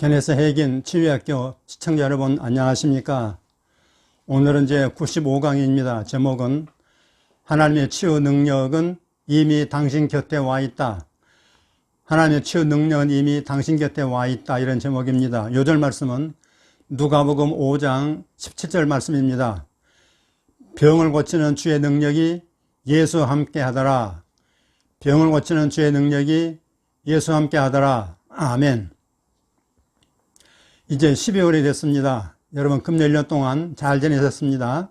게네스 해긴 치유학교 시청자 여러분 안녕하십니까? 오늘은 이제 95강입니다. 제목은 하나님의 치유 능력은 이미 당신 곁에 와 있다. 하나님의 치유 능력은 이미 당신 곁에 와 있다. 이런 제목입니다. 요절 말씀은 누가복음 5장 17절 말씀입니다. 병을 고치는 주의 능력이 예수 함께 하더라. 병을 고치는 주의 능력이 예수 함께 하더라. 아멘. 이제 12월이 됐습니다. 여러분 금년 1년 동안 잘 지내셨습니다.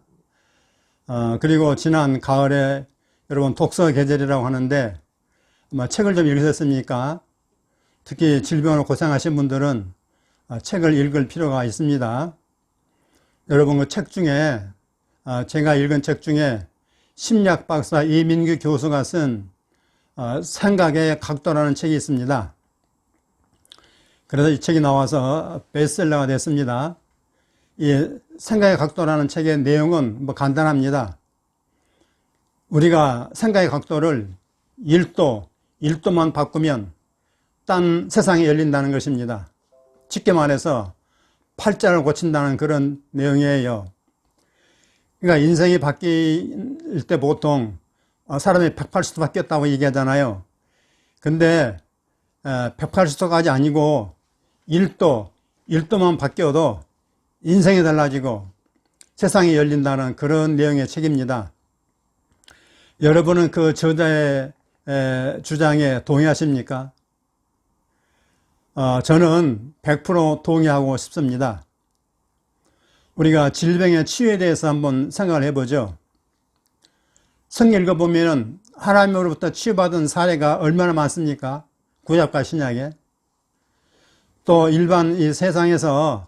어, 그리고 지난 가을에 여러분 독서 계절이라고 하는데 아마 책을 좀 읽으셨습니까? 특히 질병으로 고생하신 분들은 어, 책을 읽을 필요가 있습니다. 여러분 그 책 중에 어, 제가 읽은 책 중에 심리학 박사 이민규 교수가 쓴 어, 생각의 각도라는 책이 있습니다. 그래서 이 책이 나와서 베스트셀러가 됐습니다. 이 생각의 각도라는 책의 내용은 뭐 간단합니다. 우리가 생각의 각도를 1도, 1도만 바꾸면 딴 세상이 열린다는 것입니다. 쉽게 말해서 팔자를 고친다는 그런 내용이에요. 그러니까 인생이 바뀔 때 보통 사람이 180도 바뀌었다고 얘기하잖아요. 근데 180도까지 아니고 1도, 1도만 바뀌어도 인생이 달라지고 세상이 열린다는 그런 내용의 책입니다. 여러분은 그 저자의 주장에 동의하십니까? 어, 저는 100% 동의하고 싶습니다. 우리가 질병의 치유에 대해서 한번 생각을 해보죠. 성경 읽어보면 하나님으로부터 치유받은 사례가 얼마나 많습니까? 구약과 신약에. 또 일반 이 세상에서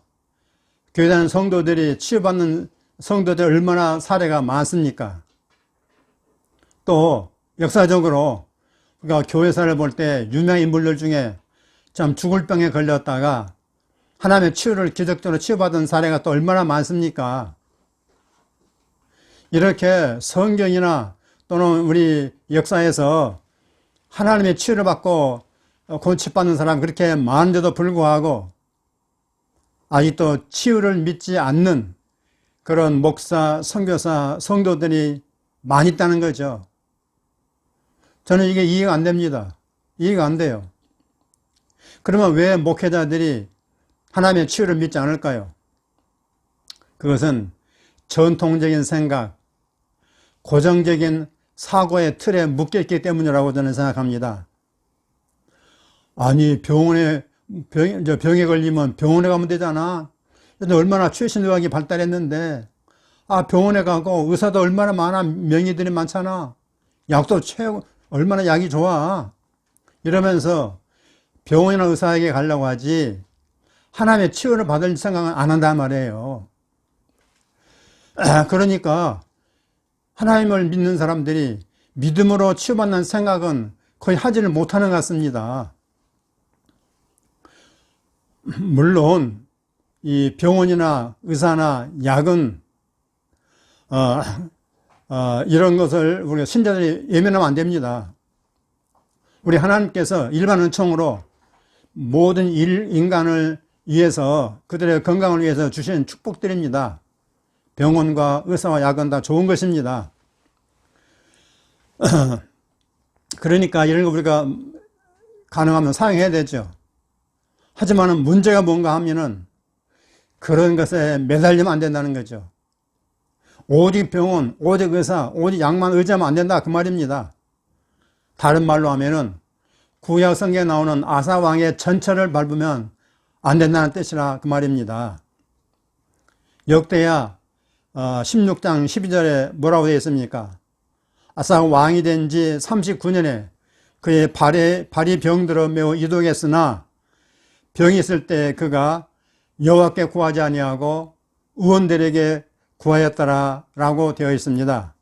다니는 성도들이 치유받는 성도들 얼마나 사례가 많습니까? 또 역사적으로 우리가 교회사를 볼 때 유명 인물들 중에 참 죽을 병에 걸렸다가 하나님의 치유를 기적적으로 치유받은 사례가 또 얼마나 많습니까? 이렇게 성경이나 또는 우리 역사에서 하나님의 치유를 받고 고치받는 사람 그렇게 많은데도 불구하고 아직도 치유를 믿지 않는 그런 목사, 선교사, 성도들이 많이 있다는 거죠. 저는 이게 이해가 안 됩니다. 이해가 안 돼요. 그러면 왜 목회자들이 하나님의 치유를 믿지 않을까요? 그것은 전통적인 생각, 고정적인 사고의 틀에 묶여 있기 때문이라고 저는 생각합니다. 아니, 병원에, 병, 병에 걸리면 병원에 가면 되잖아. 얼마나 최신 의학이 발달했는데, 아, 병원에 가고 의사도 얼마나 많아. 명의들이 많잖아. 약도 최고, 얼마나 약이 좋아. 이러면서 병원이나 의사에게 가려고 하지, 하나님의 치유를 받을 생각은 안 한단 말이에요. 그러니까, 하나님을 믿는 사람들이 믿음으로 치유받는 생각은 거의 하지를 못하는 것 같습니다. 물론 이 병원이나 의사나 약은 어, 어, 이런 것을 우리가 신자들이 예면하면 안 됩니다. 우리 하나님께서 일반 은총으로 모든 일, 인간을 위해서 그들의 건강을 위해서 주신 축복들입니다. 병원과 의사와 약은 다 좋은 것입니다. 그러니까 이런 거 우리가 가능하면 사용해야 되죠. 하지만 문제가 뭔가 하면은 그런 것에 매달리면 안 된다는 거죠. 오직 병원, 오직 의사, 오직 약만 의지하면 안 된다. 그 말입니다. 다른 말로 하면은 구약 성경에 나오는 아사 왕의 전철을 밟으면 안 된다는 뜻이라 그 말입니다. 역대야 16장 어, 12절에 뭐라고 되어 있습니까? 아사 왕이 된 지 39년에 그의 발이 병들어 매우 이동했으나 병이 있을 때 그가 여호와께 구하지 아니하고 의원들에게 구하였더라라고 되어 있습니다.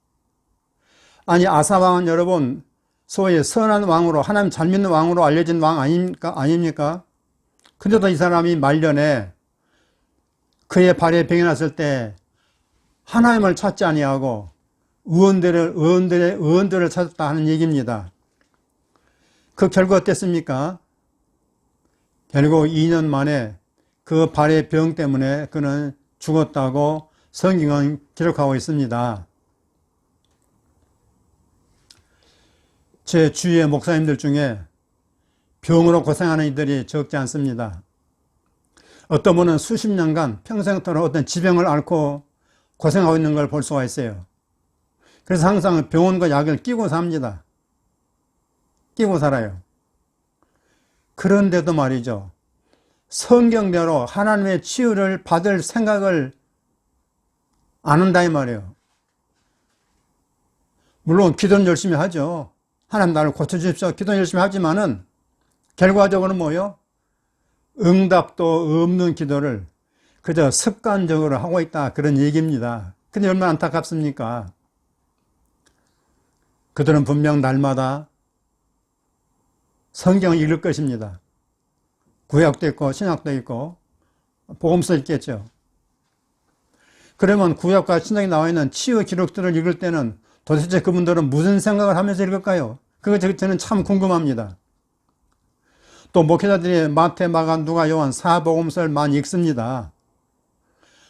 아니 아사 왕은 여러분 소위 선한 왕으로 하나님 잘 믿는 왕으로 알려진 왕 아닙니까? 아닙니까? 근데도 이 사람이 말년에 그의 발에 병이 났을 때 하나님을 찾지 아니하고 의원들을 의원들의 의원들을 찾았다 하는 얘기입니다. 그 결과 어땠습니까? 결국 2년 만에 그 발의 병 때문에 그는 죽었다고 성경은 기록하고 있습니다. 제 주위의 목사님들 중에 병으로 고생하는 이들이 적지 않습니다. 어떤 분은 수십 년간 평생토록 어떤 지병을 앓고 고생하고 있는 걸 볼 수가 있어요. 그래서 항상 병원과 약을 끼고 삽니다. 끼고 살아요. 그런데도 말이죠. 성경대로 하나님의 치유를 받을 생각을 안 한다 이 말이에요. 물론 기도는 열심히 하죠. 하나님 나를 고쳐주십시오. 기도 열심히 하지만은 결과적으로는 뭐요? 응답도 없는 기도를 그저 습관적으로 하고 있다. 그런 얘기입니다. 근데 얼마나 안타깝습니까? 그들은 분명 날마다 성경을 읽을 것입니다. 구약도 있고 신약도 있고 복음서 있겠죠. 그러면 구약과 신약에 나와 있는 치유 기록들을 읽을 때는 도대체 그분들은 무슨 생각을 하면서 읽을까요? 그거 저는 참 궁금합니다. 또 목회자들이 마태, 마가, 누가, 요한 사복음서를 많이 읽습니다.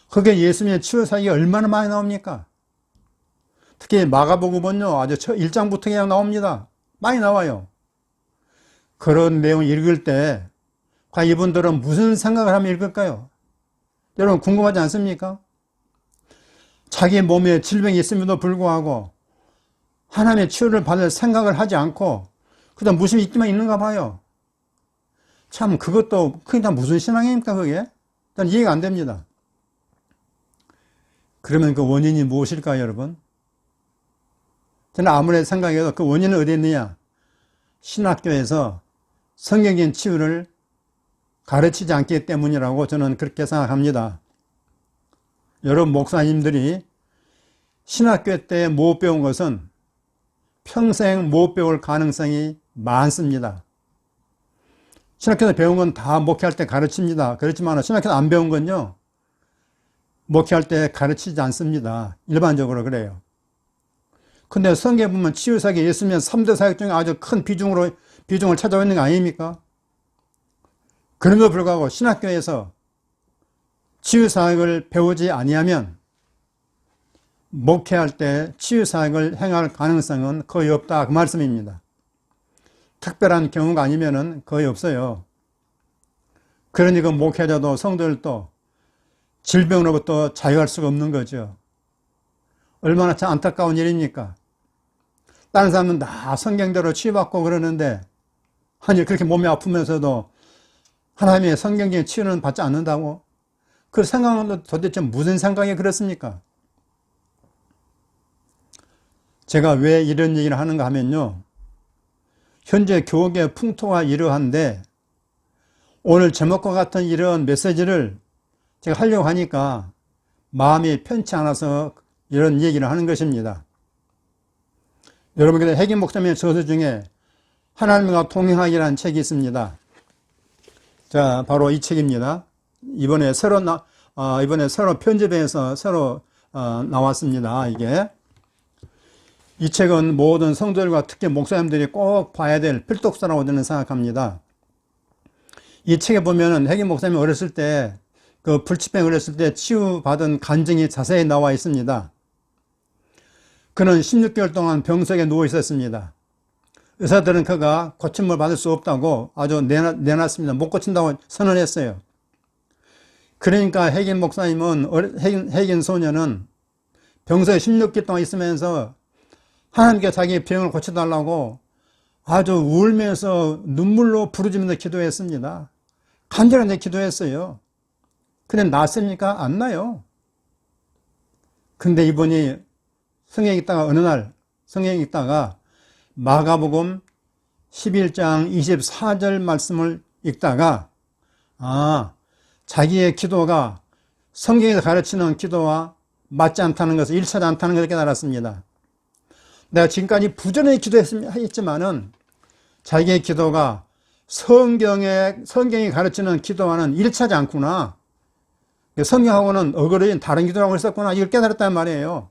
그게 예수님의 치유 사역이 얼마나 많이 나옵니까? 특히 마가복음은요 아주 1장부터 그냥 나옵니다. 많이 나와요. 그런 내용 읽을 때 과연 이분들은 무슨 생각을 하면 읽을까요? 여러분 궁금하지 않습니까? 자기 몸에 질병이 있음에도 불구하고 하나님의 치유를 받을 생각을 하지 않고 그냥 무심히 있기만 있는가 봐요. 참 그것도 그게 다 무슨 신앙입니까 그게? 난 이해가 안 됩니다. 그러면 그 원인이 무엇일까요 여러분? 저는 아무리 생각해도 그 원인은 어디 있느냐? 신학교에서 성경적인 치유를 가르치지 않기 때문이라고 저는 그렇게 생각합니다. 여러분 목사님들이 신학교 때 못 배운 것은 평생 못 배울 가능성이 많습니다. 신학교에서 배운 건 다 목회할 때 가르칩니다. 그렇지만 신학교에서 안 배운 건요, 목회할 때 가르치지 않습니다. 일반적으로 그래요. 근데 성경에 보면 치유사기 예수면 3대 사역 중에 아주 큰 비중으로, 비중을 있는 거 아닙니까? 그럼에도 불구하고 신학교에서 치유사역을 배우지 아니하면 목회할 때 치유사역을 행할 가능성은 거의 없다. 그 말씀입니다. 특별한 경우가 아니면 거의 없어요. 그러니 그 목회자도 성도들도 질병으로부터 자유할 수가 없는 거죠. 얼마나 참 안타까운 일입니까? 다른 사람은 다 성경대로 치유받고 그러는데, 아니, 그렇게 몸이 아프면서도 하나님의 성경적인 치유는 받지 않는다고? 그 생각은 도대체 무슨 생각이 그렇습니까? 제가 왜 이런 얘기를 하는가 하면요. 현재 교육의 풍토가 이러한데 오늘 제목과 같은 이런 메시지를 제가 하려고 하니까 마음이 편치 않아서 이런 얘기를 하는 것입니다. 여러분께서 핵인 목사님의 저서 중에 하나님과 통행하기라는 책이 있습니다. 자, 바로 이 책입니다. 이번에 새로 나, 어, 이번에 새로 편집해서 새로 어, 나왔습니다. 이게 이 책은 모든 성도들과 특히 목사님들이 꼭 봐야 될 필독서라고 저는 생각합니다. 이 책에 보면은 핵인 목사님이 어렸을 때 그 불치병 어렸을 때 치유받은 간증이 자세히 나와 있습니다. 그는 16개월 동안 병석에 누워 있었습니다. 의사들은 그가 고침을 받을 수 없다고 아주 내놨습니다. 못 고친다고 선언했어요. 그러니까 핵인 목사님은 핵인, 핵인 소년은 병석에 16개 동안 있으면서 하나님께 자기 병을 고쳐달라고 아주 울면서 눈물로 부르짖으면서 기도했습니다. 간절하게 기도했어요. 근데 낫습니까? 안 나요. 근데 이분이 성경 읽다가 어느 날 성경 읽다가 마가복음 11장 24절 말씀을 읽다가 아 자기의 기도가 성경에서 가르치는 기도와 맞지 않다는 것을 일치하지 않다는 것을 깨달았습니다. 내가 지금까지 부전히 기도했지만은 자기의 기도가 성경에, 성경이 가르치는 기도와는 일치하지 않구나. 성경하고는 어그러진 다른 기도라고 했었구나. 이걸 깨달았단 말이에요.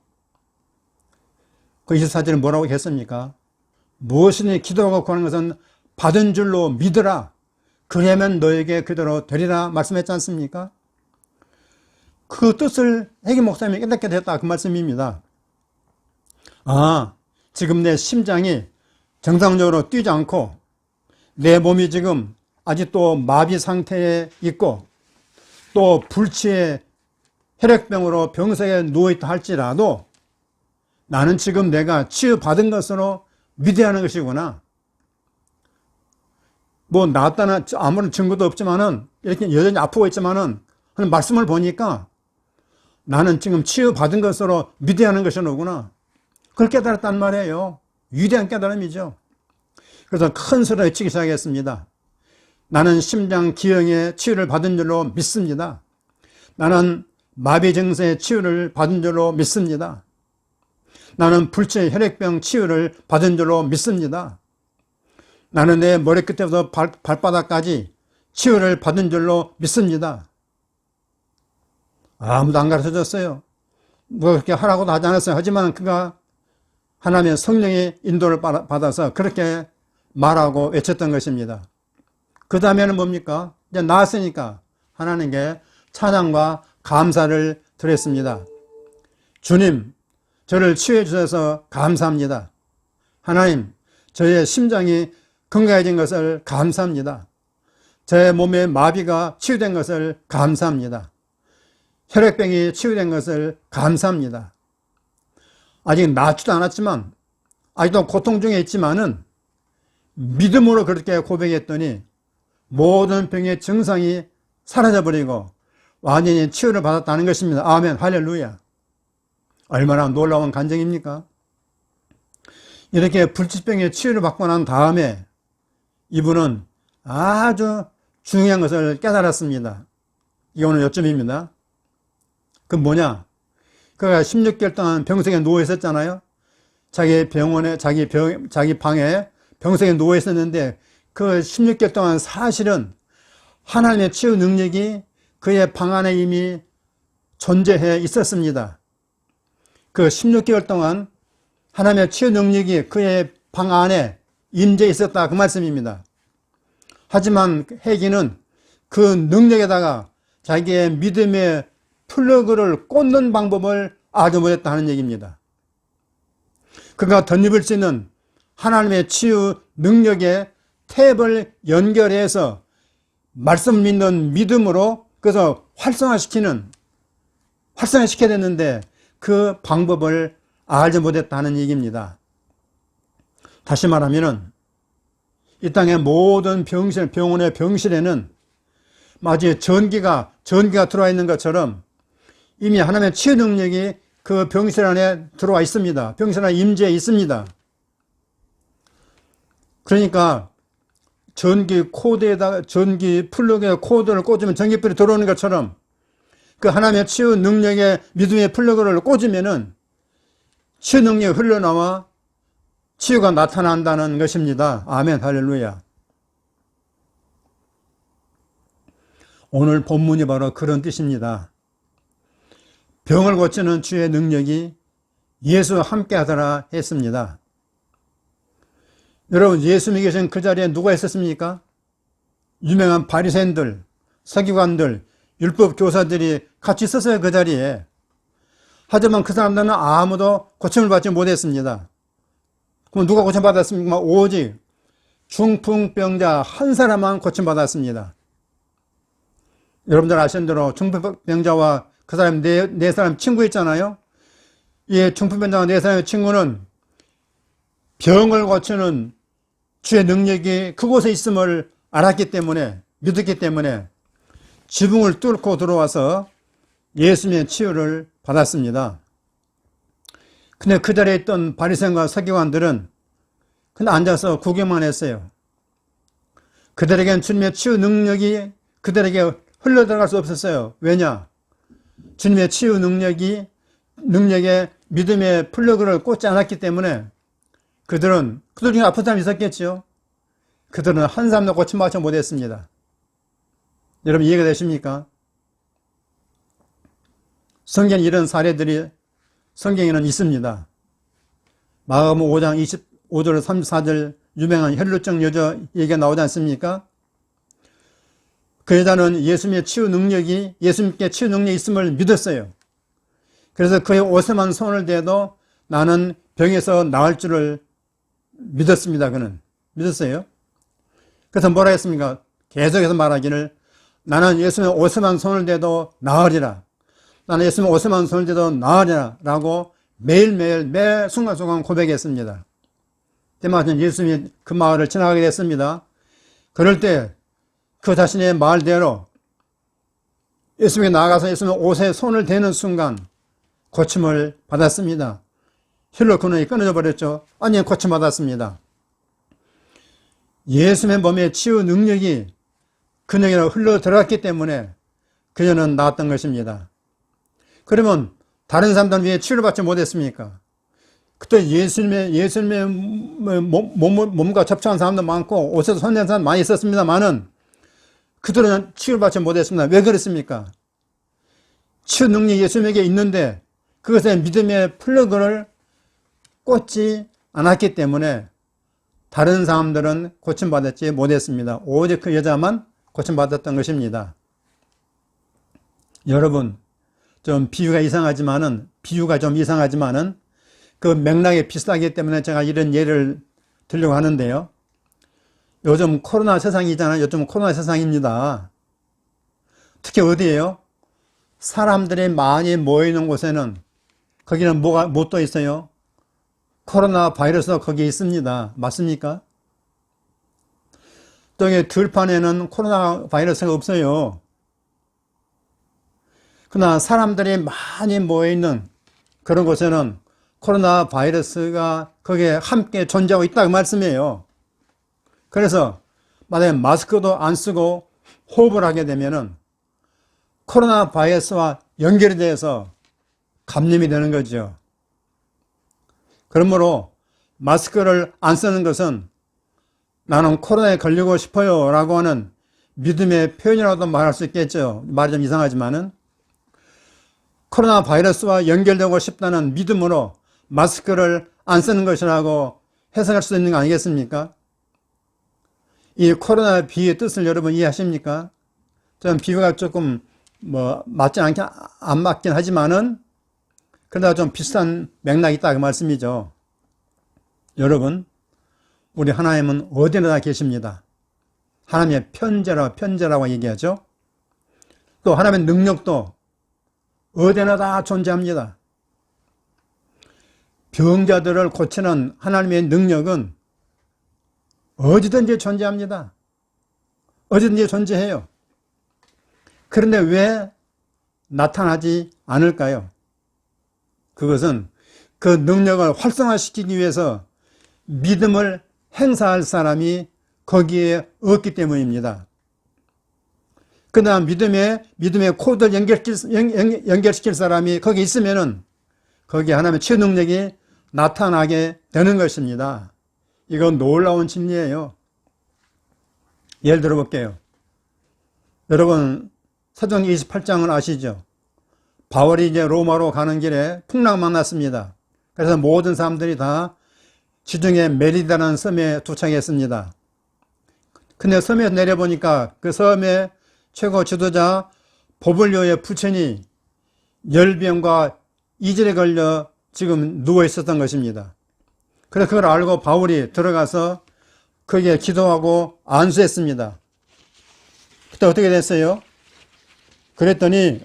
그 24절에 뭐라고 했습니까? 무엇이든 기도하고 구하는 것은 받은 줄로 믿으라. 그러면 너에게 그대로 되리라 말씀했지 않습니까? 그 뜻을 해기 목사님이 깨닫게 됐다 그 말씀입니다. 아, 지금 내 심장이 정상적으로 뛰지 않고 내 몸이 지금 아직도 마비 상태에 있고 또 불치의 혈액병으로 병석에 누워있다 할지라도 나는 지금 내가 치유받은 것으로 위대하는 것이구나. 뭐 낫다는 아무런 증거도 없지만은 이렇게 여전히 아프고 있지만은 하는 말씀을 보니까 나는 지금 치유받은 것으로 위대하는 것이로구나. 그걸 깨달았단 말이에요. 위대한 깨달음이죠. 그래서 큰 소리를 외치기 시작했습니다. 나는 심장 기형의 치유를 받은 줄로 믿습니다. 나는 마비 증세의 치유를 받은 줄로 믿습니다. 나는 불체 혈액병 치유를 받은 줄로 믿습니다. 나는 내 머리끝에서 발, 발바닥까지 치유를 받은 줄로 믿습니다. 아무도 안 가르쳐 줬어요. 뭐 그렇게 하라고도 하지 않았어요. 하지만 그가 하나님의 성령의 인도를 받아서 그렇게 말하고 외쳤던 것입니다. 그 다음에는 뭡니까? 이제 나았으니까 하나님께 찬양과 감사를 드렸습니다. 주님, 저를 치유해 주셔서 감사합니다. 하나님, 저의 심장이 건강해진 것을 감사합니다. 제 몸의 마비가 치유된 것을 감사합니다. 혈액병이 치유된 것을 감사합니다. 아직 낫지도 않았지만 아직도 고통 중에 있지만은 믿음으로 그렇게 고백했더니 모든 병의 증상이 사라져버리고 완전히 치유를 받았다는 것입니다. 아멘, 할렐루야. 얼마나 놀라운 간증입니까? 이렇게 불치병의 치유를 받고 난 다음에 이분은 아주 중요한 것을 깨달았습니다. 이게 오늘 요점입니다. 그 뭐냐? 그가 16개월 동안 병석에 누워 있었잖아요. 자기 병원에, 자기 병, 자기 방에 병석에 누워 있었는데 그 16개월 동안 사실은 하나님의 치유 능력이 그의 방 안에 이미 존재해 있었습니다. 그 16개월 동안 하나님의 치유 능력이 그의 방 안에 임재 있었다 그 말씀입니다. 하지만 해기는 그 능력에다가 자기의 믿음의 플러그를 꽂는 방법을 알지 못했다 하는 얘기입니다. 그가 덧입을 수 있는 하나님의 치유 능력의 탭을 연결해서 말씀 믿는 믿음으로 그래서 활성화시키는 활성화시켜야 됐는데 그 방법을 알지 못했다는 얘기입니다. 다시 말하면은 이 땅의 모든 병실, 병원의 병실에는 마치 전기가, 전기가 들어와 있는 것처럼 이미 하나님의 치유 능력이 그 병실 안에 들어와 있습니다. 병실 안에 임재해 있습니다. 그러니까 전기 코드에다가 전기 플러그에 코드를 꽂으면 전기불이 들어오는 것처럼 그 하나님의 치유 능력의 믿음의 플러그를 꽂으면은 치유 능력이 흘러나와 치유가 나타난다는 것입니다. 아멘, 할렐루야. 오늘 본문이 바로 그런 뜻입니다. 병을 고치는 주의 능력이 예수와 함께 하더라 했습니다. 여러분, 예수 믿계신 그 자리에 누가 있었습니까? 유명한 바리새인들, 서기관들, 율법 교사들이 같이 있었어요, 그 자리에. 하지만 그 사람들은 아무도 고침을 받지 못했습니다. 그럼 누가 고침 받았습니까? 오직 중풍병자 한 사람만 고침 받았습니다. 여러분들 아시는 대로 중풍병자와 그 사람 네, 네 사람 친구 있잖아요. 이 중풍병자와 네 사람의 친구는 병을 고치는 주의 능력이 그곳에 있음을 알았기 때문에 믿었기 때문에 지붕을 뚫고 들어와서 예수님의 치유를 받았습니다. 근데 그 자리에 있던 바리새인과 서기관들은 그냥 앉아서 구경만 했어요. 그들에겐 주님의 치유 능력이 그들에게 흘러들어갈 수 없었어요. 왜냐? 주님의 치유 능력이 능력에 믿음의 플러그를 꽂지 않았기 때문에 그들은 그들 중에 아픈 사람이 있었겠죠. 그들은 한 사람도 고침받지 못했습니다. 여러분 이해가 되십니까? 성경 이런 사례들이 성경에는 있습니다. 마가음 5장 25절 34절 유명한 혈루증 여자 얘기가 나오지 않습니까? 그 여자는 예수님의 치유 능력이 예수님께 치유 능력이 있음을 믿었어요. 그래서 그의 옷에만 손을 대도 나는 병에서 나을 줄을 믿었습니다. 그는 믿었어요. 그래서 뭐라 했습니까? 계속해서 말하기를 나는 예수님의 옷에만 손을 대도 나으리라. 나는 예수님의 옷에만 손을 대도 나으리라. 라고 매일매일 매 순간순간 고백했습니다. 때마침 예수님이 그 마을을 지나가게 됐습니다. 그럴 때 그 자신의 말대로 예수님이 나가서 예수님 옷에 손을 대는 순간 고침을 받았습니다. 힐러 근원이 끊어져 버렸죠. 아니, 고침받았습니다. 예수님의 몸에 치유 능력이 그녀에게 흘러 들어갔기 때문에 그녀는 나았던 것입니다. 그러면 다른 사람들은 왜 치유를 받지 못했습니까? 그때 예수님의, 예수님의 몸, 몸, 몸과 접촉한 사람도 많고 옷에서 손댄 사람 많이 있었습니다만은 그들은 치유를 받지 못했습니다. 왜 그랬습니까? 치유 능력이 예수님에게 있는데 그것에 믿음의 플러그를 꽂지 않았기 때문에 다른 사람들은 고침받았지 못했습니다. 오직 그 여자만 고침받았던 것입니다. 여러분, 좀 비유가 이상하지만은, 비유가 좀 이상하지만은, 그 맥락에 비슷하기 때문에 제가 이런 예를 들려고 하는데요. 요즘 코로나 세상이잖아요. 요즘 코로나 세상입니다. 특히 어디에요? 사람들이 많이 모이는 곳에는 거기는 뭐가 못또 있어요? 코로나 바이러스가 거기에 있습니다. 맞습니까? 또 이게 들판에는 코로나 바이러스가 없어요. 그러나 사람들이 많이 모여있는 그런 곳에는 코로나 바이러스가 거기에 함께 존재하고 있다고 말씀이에요. 그래서 만약에 마스크도 안 쓰고 호흡을 하게 되면은 코로나 바이러스와 연결이 돼서 감염이 되는 거죠. 그러므로 마스크를 안 쓰는 것은 나는 코로나에 걸리고 싶어요 라고 하는 믿음의 표현이라도 말할 수 있겠죠. 말이 좀 이상하지만은 코로나 바이러스와 연결되고 싶다는 믿음으로 마스크를 안 쓰는 것이라고 해석할 수 있는 거 아니겠습니까? 이 코로나 비의 뜻을 여러분 이해하십니까? 좀 비유가 조금 뭐 맞지 않게 안 맞긴 하지만은 그러나 좀 비슷한 맥락이 있다 그 말씀이죠. 여러분, 우리 하나님은 어디나 다 계십니다. 하나님의 편재라 편재라고 얘기하죠. 또 하나님의 능력도 어디나 다 존재합니다. 병자들을 고치는 하나님의 능력은 어디든지 존재합니다. 어디든지 존재해요. 그런데 왜 나타나지 않을까요? 그것은 그 능력을 활성화시키기 위해서 믿음을 행사할 사람이 거기에 없기 때문입니다. 그 다음 믿음의 믿음의 코드를 연결시킬, 연결시킬 사람이 거기 있으면은 거기에 하나님의 치유 능력이 나타나게 되는 것입니다. 이건 놀라운 진리예요. 예를 들어 볼게요. 여러분 사도행 28장을 아시죠? 바울이 이제 로마로 가는 길에 풍랑 만났습니다. 그래서 모든 사람들이 다 지중해 메리다라는 섬에 도착했습니다. 근데 섬에 내려보니까 그 섬의 최고 지도자 보블리오의 부친이 열병과 이질에 걸려 지금 누워 있었던 것입니다. 그래서 그걸 알고 바울이 들어가서 거기에 기도하고 안수했습니다. 그때 어떻게 됐어요? 그랬더니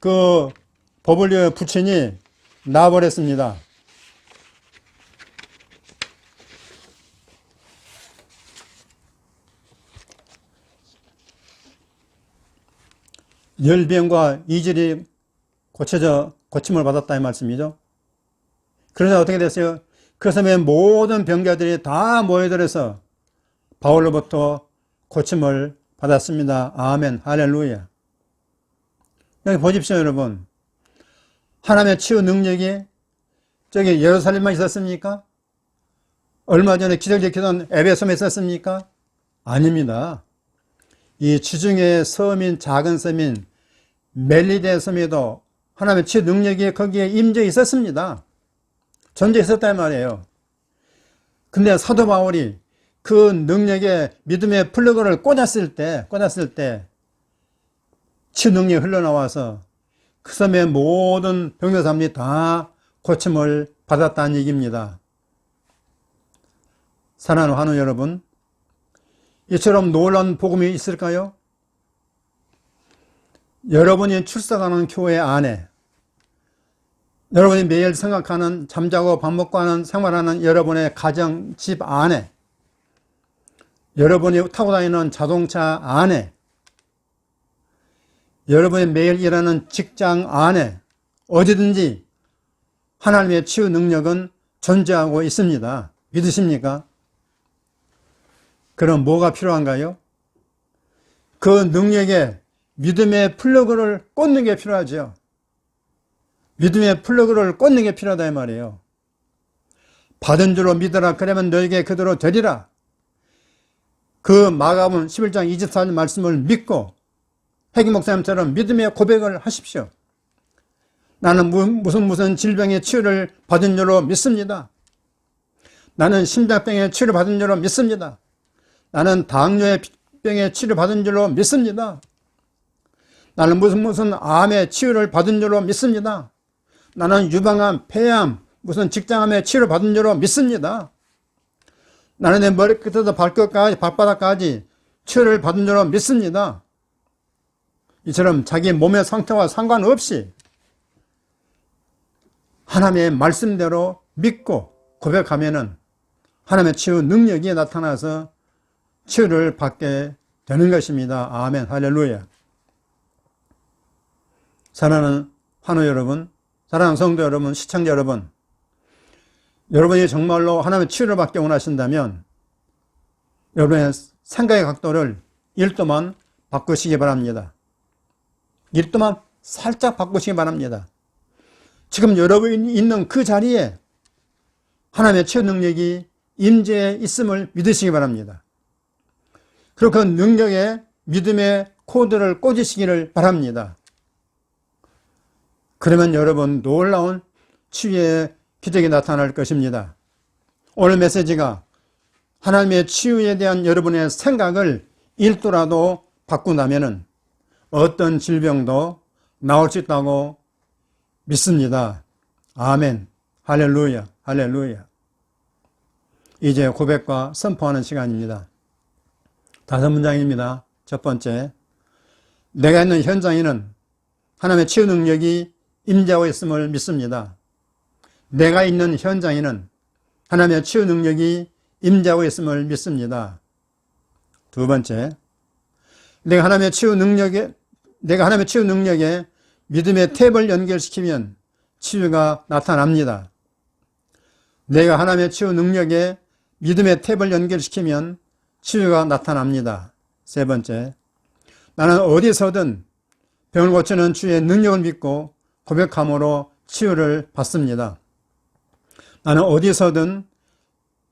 그 버블리오의 부친이 나버렸습니다. 열병과 이질이 고쳐져 고침을 받았다 이 말씀이죠. 그러자 어떻게 됐어요? 그 섬의 모든 병자들이 다 모여들어서 바울로부터 고침을 받았습니다. 아멘, 할렐루야. 여기 보십시오, 여러분. 하나님의 치유 능력이 저기 예루살렘만 있었습니까? 얼마 전에 기적일으키던 에베소에 있었습니까? 아닙니다. 이 지중해 섬인 작은 섬인 멜리데 섬에도 하나님의 치유 능력이 거기에 임재 있었습니다. 존재했었단 말이에요. 근데 사도 바울이 그 능력에 믿음의 플러그를 꽂았을 때, 꽂았을 때, 치유 능력이 흘러나와서 그 섬의 모든 병든 사람들이 다 고침을 받았다는 얘기입니다. 사랑하는 환우 여러분, 이처럼 놀라운 복음이 있을까요? 여러분이 출석하는 교회 안에 여러분이 매일 생각하는 잠자고 밥 먹고 하는 생활하는 여러분의 가정, 집 안에 여러분이 타고 다니는 자동차 안에 여러분이 매일 일하는 직장 안에 어디든지 하나님의 치유 능력은 존재하고 있습니다. 믿으십니까? 그럼 뭐가 필요한가요? 그 능력에 믿음의 플러그를 꽂는 게 필요하죠. 믿음의 플러그를 꽂는 게 필요하다 이 말이에요. 받은 줄로 믿어라. 그러면 너에게 그대로 되리라. 그 마가복음 11장 24절 말씀을 믿고 핵이 목사님처럼 믿음의 고백을 하십시오. 나는 무슨 무슨 질병의 치유를 받은 줄로 믿습니다. 나는 심장병의 치유를 받은 줄로 믿습니다. 나는 당뇨의 병의 치유를 받은 줄로 믿습니다. 나는 무슨 무슨 암의 치유를 받은 줄로 믿습니다. 나는 유방암, 폐암, 무슨 직장암의 치유를 받은 줄로 믿습니다. 나는 내 머리끝에서 발끝까지, 발바닥까지 치유를 받은 줄로 믿습니다. 이처럼 자기 몸의 상태와 상관없이 하나님의 말씀대로 믿고 고백하면은 하나님의 치유 능력이 나타나서 치유를 받게 되는 것입니다. 아멘. 할렐루야. 사랑하는 환우 여러분, 사랑하는 성도 여러분, 시청자 여러분, 여러분이 정말로 하나님의 치유를 받기 원하신다면 여러분의 생각의 각도를 1도만 바꾸시기 바랍니다. 1도만 살짝 바꾸시기 바랍니다. 지금 여러분이 있는 그 자리에 하나님의 치유 능력이 임재해 있음을 믿으시기 바랍니다. 그리고 그 능력에 믿음의 코드를 꽂으시기를 바랍니다. 그러면 여러분 놀라운 치유의 기적이 나타날 것입니다. 오늘 메시지가 하나님의 치유에 대한 여러분의 생각을 1도라도 바꾼다면 어떤 질병도 나올 수 있다고 믿습니다. 아멘. 할렐루야. 할렐루야. 이제 고백과 선포하는 시간입니다. 다섯 문장입니다. 첫 번째. 내가 있는 현장에는 하나님의 치유 능력이 임재하고 있음을 믿습니다. 내가 있는 현장에는 하나님의 치유 능력이 임재하고 있음을 믿습니다. 두 번째. 내가 하나님의 치유 능력에 내가 하나님의 치유 능력에 믿음의 탭을 연결시키면 치유가 나타납니다. 내가 하나님의 치유 능력에 믿음의 탭을 연결시키면 치유가 나타납니다. 세 번째, 나는 어디서든 병을 고치는 주의 능력을 믿고 고백함으로 치유를 받습니다. 나는 어디서든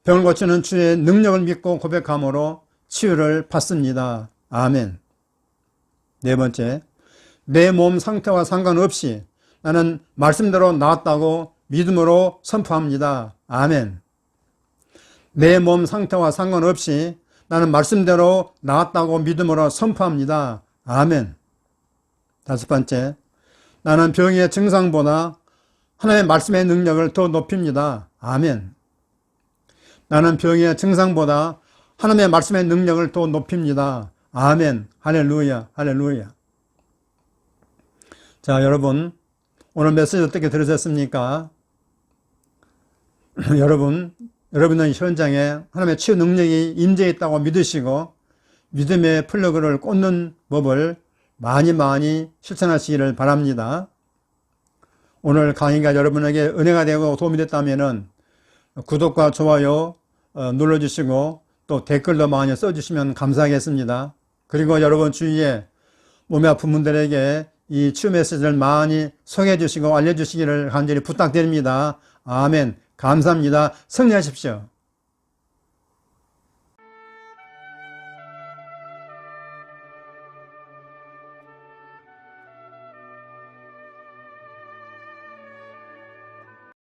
병을 고치는 주의 능력을 믿고 고백함으로 치유를 받습니다. 아멘. 네 번째, 내 몸 상태와 상관없이 나는 말씀대로 나왔다고 믿음으로 선포합니다. 아멘. 내 몸 상태와 상관없이 나는 말씀대로 나왔다고 믿음으로 선포합니다. 아멘. 다섯 번째, 나는 병의 증상보다 하나님의 말씀의 능력을 더 높입니다. 아멘. 나는 병의 증상보다 하나님의 말씀의 능력을 더 높입니다. 아멘. 할렐루야. 할렐루야. 자, 여러분. 오늘 메시지 어떻게 들으셨습니까? 여러분, 여러분은 현장에 하나님의 치유 능력이 임재해 있다고 믿으시고 믿음의 플러그를 꽂는 법을 많이 많이 실천하시기를 바랍니다. 오늘 강의가 여러분에게 은혜가 되고 도움이 됐다면 구독과 좋아요 어, 눌러주시고 또 댓글도 많이 써주시면 감사하겠습니다. 그리고 여러분 주위에 몸이 아픈 분들에게 이 치유 메시지를 많이 소개해 주시고 알려주시기를 간절히 부탁드립니다. 아멘. 감사합니다. 승리하십시오.